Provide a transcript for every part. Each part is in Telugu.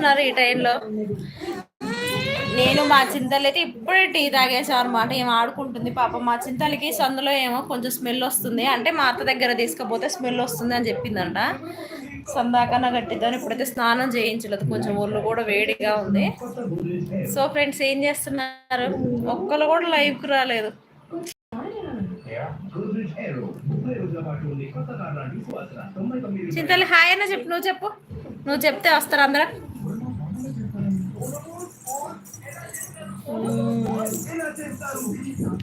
ఉన్నారు ఈ టైంలో. నేను మా చింతలు అయితే ఇప్పుడే టీ తాగేసాం అనమాట ఏం ఆడుకుంటుంది పాప. మా చింతలకి సందులో ఏమో కొంచెం స్మెల్ వస్తుంది. అంటే మా అత్త దగ్గర తీసుకపోతే స్మెల్ వస్తుంది అని చెప్పిందంట. సందాకన్నా కట్టిద్దాం ఇప్పుడైతే స్నానం చేయించలేదు. కొంచెం ఒళ్ళు కూడా వేడిగా ఉంది. సో ఫ్రెండ్స్ ఏం చేస్తున్నారు? ఒక్కరు కూడా లైవ్కి రాలేదు. చింతలు హాయ్ అన్న చెప్పు. నువ్వు చెప్పు. నువ్వు చెప్తే వస్తారు అందరూ.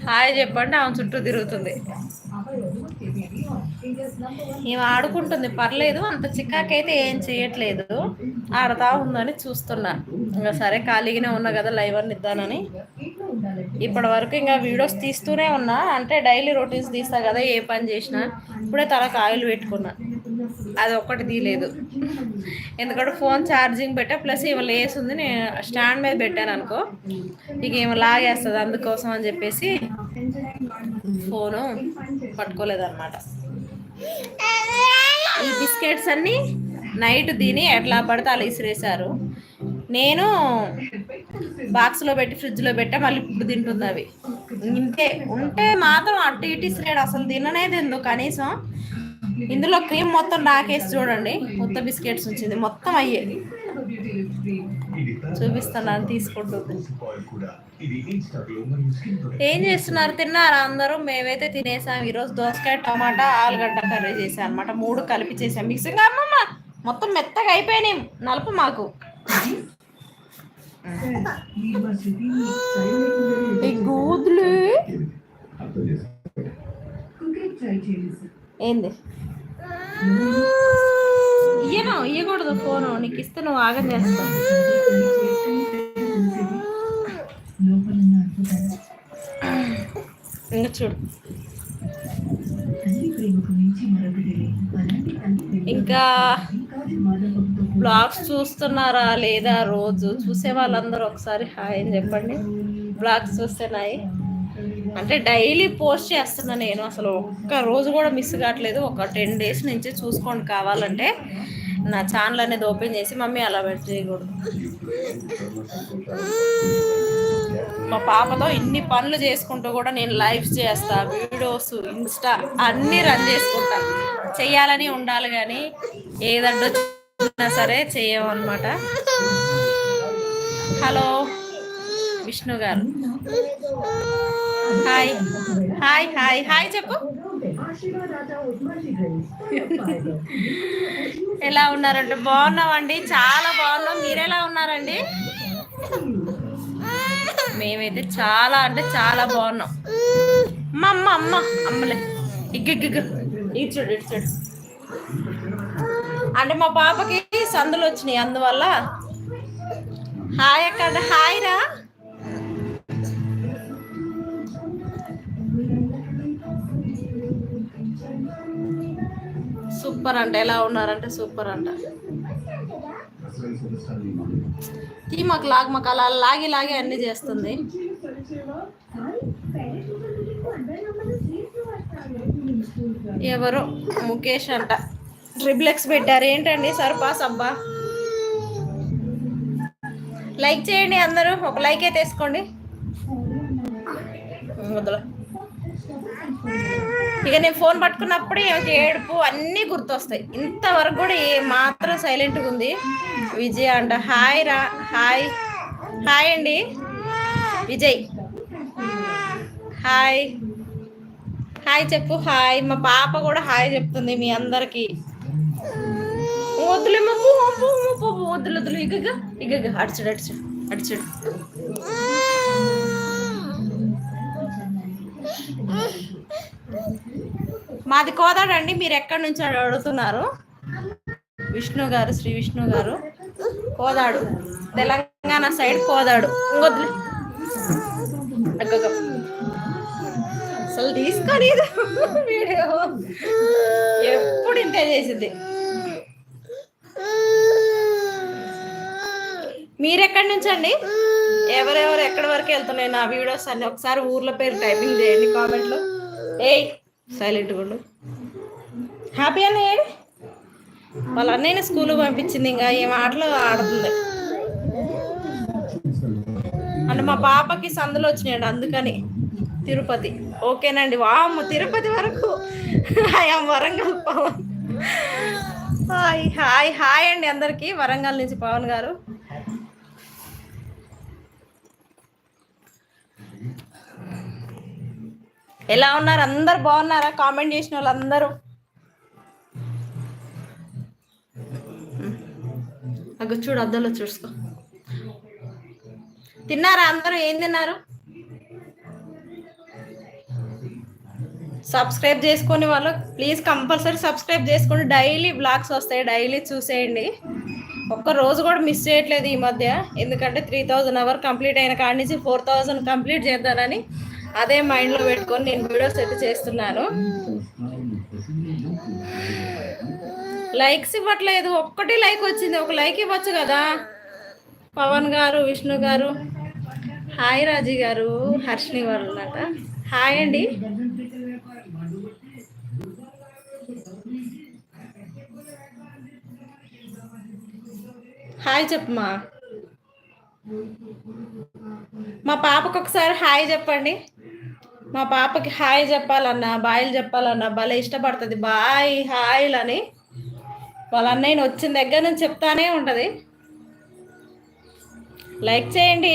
హాయ్ చెప్పండి ఆమె చుట్టూ తిరుగుతుంది. ఈమె ఆడుకుంటుంది పర్లేదు అంత చిక్కాకైతే ఏం చేయట్లేదు. ఆడతా ఉందని చూస్తున్నా. ఇంకా సరే ఖాళీగానే ఉన్నా కదా లైవ్ అని ఇద్దానని ఇప్పటి వరకు ఇంకా వీడియోస్ తీస్తూనే ఉన్నా. అంటే డైలీ రొటీన్స్ తీస్తా కదా ఏ పని చేసినా. ఇప్పుడే తలకు ఆయిల్ పెట్టుకున్నా. అది ఒక్కటి తీయలేదు ఎందుకంటే ఫోన్ ఛార్జింగ్ పెట్టా ప్లస్ ఏమో లేస్ నేను స్టాండ్ మీద పెట్టాను అనుకో ఇక ఏమో లాగేస్తుంది అందుకోసం అని చెప్పేసి ఫోను పట్టుకోలేదన్నమాట. ఈ బిస్కెట్స్ అన్నీ నైట్ తిని ఎట్లా పడితే అలా ఇసిరేశారు. నేను బాక్స్లో పెట్టి ఫ్రిడ్జ్లో పెట్టా మళ్ళీ ఇప్పుడు తింటుంది అవి. ఇంతే ఉంటే మాత్రం అటు ఇటు ఇసిరేడు అసలు తిననేది ఎందుకు? కనీసం ఇందులో క్రీమ్ మొత్తం నాకేసి చూడండి. మొత్తం బిస్కెట్స్ వచ్చింది. మొత్తం అయ్యే చూపిస్తున్నాను తీసుకుంటుంది ఏం చేస్తున్నారు? తిన్నారా అందరూ? మేమైతే తినేసాం. ఈరోజు దోసకాయ టమాటా ఆలుగడ్డ కర్రీ చేసాం అనమాట మూడు కలిపి చేసాం మిక్సింగ్ అమ్మమ్మ! మొత్తం మెత్తగా అయిపోయినాయి. నలుపు మాకు. గూదులు. ఏంది? ఇయ్యను ఇయ్యకూడదు ఫోను నీకు ఇస్తే నువ్వు ఆగం చేస్తావు ఇంకా చూడు. ఇంకా బ్లాగ్స్ చూస్తున్నారా లేదా రోజు? చూసే వాళ్ళందరూ ఒకసారి హాయ్ అని చెప్పండి. బ్లాగ్స్ చూస్తున్నాయి అంటే డైలీ పోస్ట్ చేస్తున్నా నేను అసలు ఒక్క రోజు కూడా మిస్ కావట్లేదు. ఒక టెన్ డేస్ నుంచి చూసుకోండి కావాలంటే. నా ఛానల్ అనేది ఓపెన్ చేసి మమ్మీ అలా పెట్టేయకూడదు మా పాపతో ఇన్ని పనులు చేసుకుంటూ కూడా నేను లైవ్స్ చేస్తా వీడియోస్ ఇన్స్టా అన్నీ రన్ చేసుకుంటా. చెయ్యాలని ఉండాలి కానీ ఏదడ్డొచ్చినా సరే చేయమన్నమాట హలో విష్ణు గారు. హాయ్. Hi hi. హాయ్ చెప్పు. ఎలా ఉన్నారంటే బాగున్నామండి. చాలా బాగున్నాం. మీరు ఎలా ఉన్నారండి? మేమైతే చాలా అంటే చాలా బాగున్నాం. అమ్మ అమ్మ అమ్మ. అమ్మలే. ఇగ్గిగ్గిగ్ ఇటు చూడు ఇటు చూడు. అంటే మా పాపకి సందులు వచ్చినాయి అందువల్ల. హాయ్ అక్కడ హాయ్ రా సూపర్ అంట. ఎలా ఉన్నారంటే సూపర్ అంట. తీమకు లాగ్ మాకు అలా లాగి లాగి అన్ని చేస్తుంది. ఎవరు ముఖేష్ అంట. ట్రిబ్లెక్స్ పెట్టారు. ఏంటండి సర్పాస్ అబ్బా? లైక్ చేయండి అందరూ. ఒక లైక్ అయితే వేసుకోండి వదల ఇక నేను ఫోన్ పట్టుకున్నప్పుడే ఈమెకి ఏడుపు అన్నీ గుర్తొస్తాయి. ఇంతవరకు కూడా ఏ మాత్రం సైలెంట్గా ఉంది. విజయ్ అంట హాయ్ రా హాయ్ హాయ్ అండి. విజయ్ హాయ్ హాయ్ చెప్పు హాయ్. మా పాప కూడా హాయ్ చెప్తుంది మీ అందరికి. వద్దులే మా వద్దులు వద్దులు ఇగగ అడిచడు అడిచుడు అడిచుడు మాది కోదాడండి మీరు ఎక్కడి నుంచి అడుగుతున్నారు? విష్ణు గారు శ్రీ విష్ణు గారు. కోదాడు. తెలంగాణ సైడ్ కోదాడు. అసలు తీసుకొని వీడియో. ఎప్పుడు ఇంతే చేసింది. మీరెక్కడి నుంచి అండి? ఎవరెవరు ఎక్కడి వరకు వెళ్తున్నాయి నా వీడియోస్ అన్ని? ఒకసారి ఊర్ల పేరు టైపింగ్ చేయండి కామెంట్లో. ఏయ్ సైలెంట్ గుళ్ళు హ్యాపీ అని వాళ్ళ అన్నయ్య స్కూల్ పంపించింది ఇంకా ఏం ఆటలు ఆడుతుంది. అంటే మా పాపకి సందులు వచ్చినాయండి అందుకని తిరుపతి. ఓకేనండి వామ్ తిరుపతి వరకు. I'm Warangal Pawan. Hi hi hi అండి అందరికీ. వరంగల్ నుంచి పవన్ గారు. ఎలా ఉన్నారు? అందరు బాగున్నారా? కామెంట్ చేసిన వాళ్ళందరూ. అగ్గ చూడు అద్దంలో చూసుకో. తిన్నారా? అందరూ ఏం తిన్నారు? సబ్స్క్రైబ్ చేసుకుని వాళ్ళు ప్లీజ్ కంపల్సరీ సబ్స్క్రైబ్ చేసుకోండి. డైలీ బ్లాగ్స్ వస్తాయి డైలీ చూసేయండి. ఒక్క రోజు కూడా మిస్ చేయట్లేదు ఈ మధ్య. ఎందుకంటే త్రీ థౌజండ్ అవర్ కంప్లీట్ అయిన కాడి నుంచి ఫోర్ థౌజండ్ కంప్లీట్ చేద్దానని అదే మైండ్లో పెట్టుకొని నేను వీడియోస్ అయితే చేస్తున్నాను. లైక్స్ ఇవ్వట్లేదు. ఒక్కటి లైక్ వచ్చింది. ఒక లైక్ ఇవ్వచ్చు కదా? పవన్ గారు విష్ణు గారు. హాయ్ రాజీ గారు హర్షిని గారు అన్నమాట. హాయ్ అండి. హాయ్ చెప్పమ్మా. మా పాపకు ఒకసారి హాయ్ చెప్పండి. మా పాపకి హాయ్ చెప్పాలన్నా బాయ్లు చెప్పాలన్నా భలే ఇష్టపడుతుంది. బాయ్ హాయ్లు అని వాళ్ళ అన్నయ్యని వచ్చిన దగ్గర నుంచి చెప్తానే ఉంటుంది. లైక్ చేయండి.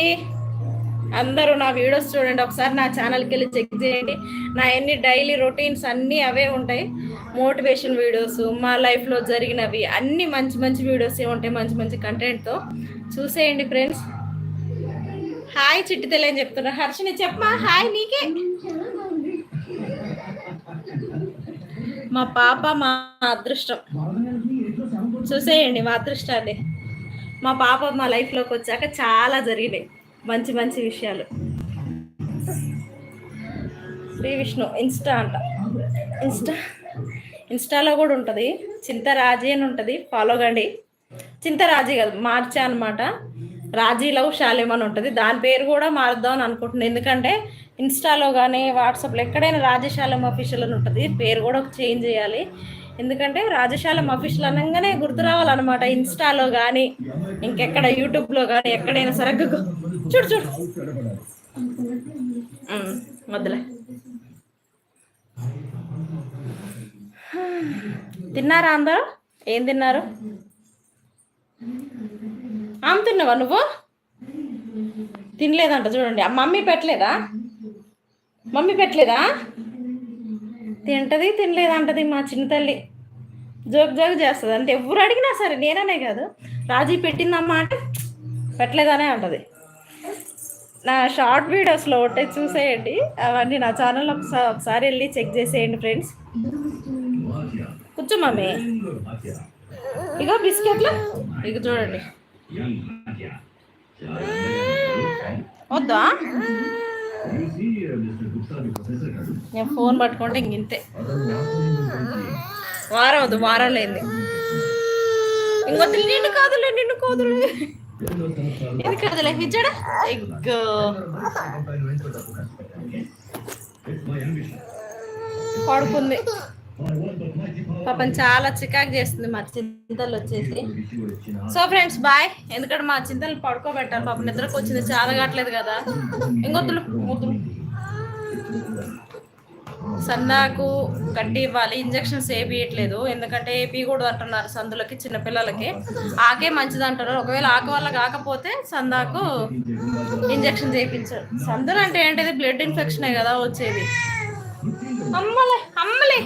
అందరూ నా వీడియోస్ చూడండి. ఒకసారి నా ఛానల్కి వెళ్ళి చెక్ చేయండి. నా ఎన్ని డైలీ రొటీన్స్ అన్నీ అవే ఉంటాయి. మోటివేషన్ వీడియోస్ మా లైఫ్లో జరిగినవి అన్ని మంచి మంచి వీడియోస్ ఉంటాయి. మంచి మంచి కంటెంట్తో చూసేయండి ఫ్రెండ్స్ హాయ్ చిట్టి తెలియని చెప్తున్నా హర్షిని చెప్పమా హాయ్ నీకే. మా పాప మా అదృష్టం. చూసేయండి మా అదృష్టాన్ని. మా పాప మా లైఫ్లోకి వచ్చాక చాలా జరిగినాయి. మంచి మంచి విషయాలు. శ్రీ విష్ణు ఇన్స్టా అంట. ఇన్స్టా ఇన్స్టాలో కూడా ఉంటుంది. చింతరాజీ అని ఉంటుంది. ఫాలో కండి. చింతరాజీ కాదు మార్చా అనమాట రాజీ లవ్ శాలేం అని ఉంటుంది. దాని పేరు కూడా మారుద్దాం అని అనుకుంటున్నాను ఎందుకంటే ఇన్స్టాలో కానీ వాట్సాప్లో ఎక్కడైనా రాజశాలం అఫీషియల్ అని ఉంటుంది. పేరు కూడా చేంజ్ చేయాలి. ఎందుకంటే రాజశాలం అఫీషియల్ అనగానే గుర్తు రావాలన్నమాట. ఇన్స్టాలో కానీ ఇంకెక్కడ యూట్యూబ్లో కానీ ఎక్కడైనా సరే చూడు చూడు. వద్దులే. తిన్నారా అందరూ? ఏం తిన్నారు? అమ్ముతున్నావా నువ్వు? తినలేదంట చూడండి. మమ్మీ పెట్టలేదా? మమ్మీ పెట్టలేదా? తింటది తినలేదంటది మా చిన్న తల్లి. జోక్ జోక్ చేస్తుంది. అంటే ఎవరు అడిగినా సరే నేననే కాదు. రాజీ పెట్టిందమ్మా అంటే పెట్టలేదనే అంటది నా షార్ట్ వీడియోస్లో ఉంటే చూసేయండి. అవన్నీ నా ఛానల్లో ఒకసారి ఒకసారి వెళ్ళి చెక్ చేసేయండి ఫ్రెండ్స్. కూర్చో మమ్మీ. ఇగో బిస్కెట్లు. ఇక చూడండి. వద్దా? నేను ఫోన్ పట్టుకుంటే ఇంతే వారం వద్దు వారం లేని ఇంకొద్దు నిన్ను కాదులే నిన్ను కాదులే. ఇది కాదులే? ఇచ్చాడా? ఎగ్గో పడుకుంది. పాపం చాలా చికాకు చేస్తుంది మా చింతలు వచ్చేసి. So friends bye. ఎందుకంటే మా చింతలు పడుకోబెట్టాలి. పాపం నిద్రకు వచ్చింది. చాలా కావట్లేదు కదా ఇంకొద్దులు ముద్దులు సందాకు గడ్డి ఇవ్వాలి. ఇంజక్షన్స్ వేయట్లేదు ఎందుకంటే వేయకూడదు అంటున్నారు సందులకి చిన్నపిల్లలకి ఆకే మంచిది అంటారు ఒకవేళ ఆక వల్ల కాకపోతే సందాకు ఇంజక్షన్ చేయించారు. సందులు అంటే ఏంటిది? బ్లడ్ ఇన్ఫెక్షనే కదా వచ్చేది. అమ్మలే అమ్మలే.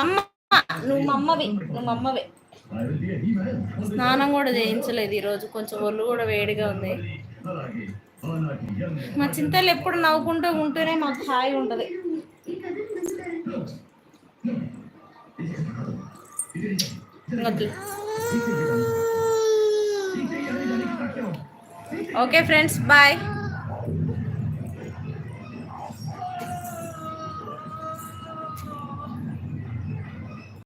అమ్మ నువ్వు అమ్మవి నువ్వు అమ్మవే స్నానం కూడా చేయించలేదు ఈరోజు. కొంచెం ఒళ్ళు కూడా వేడిగా ఉంది. మా చింతలు ఎప్పుడు నవ్వుకుంటూ ఉంటేనే మాకు హాయి ఉంటుంది. Okay friends bye.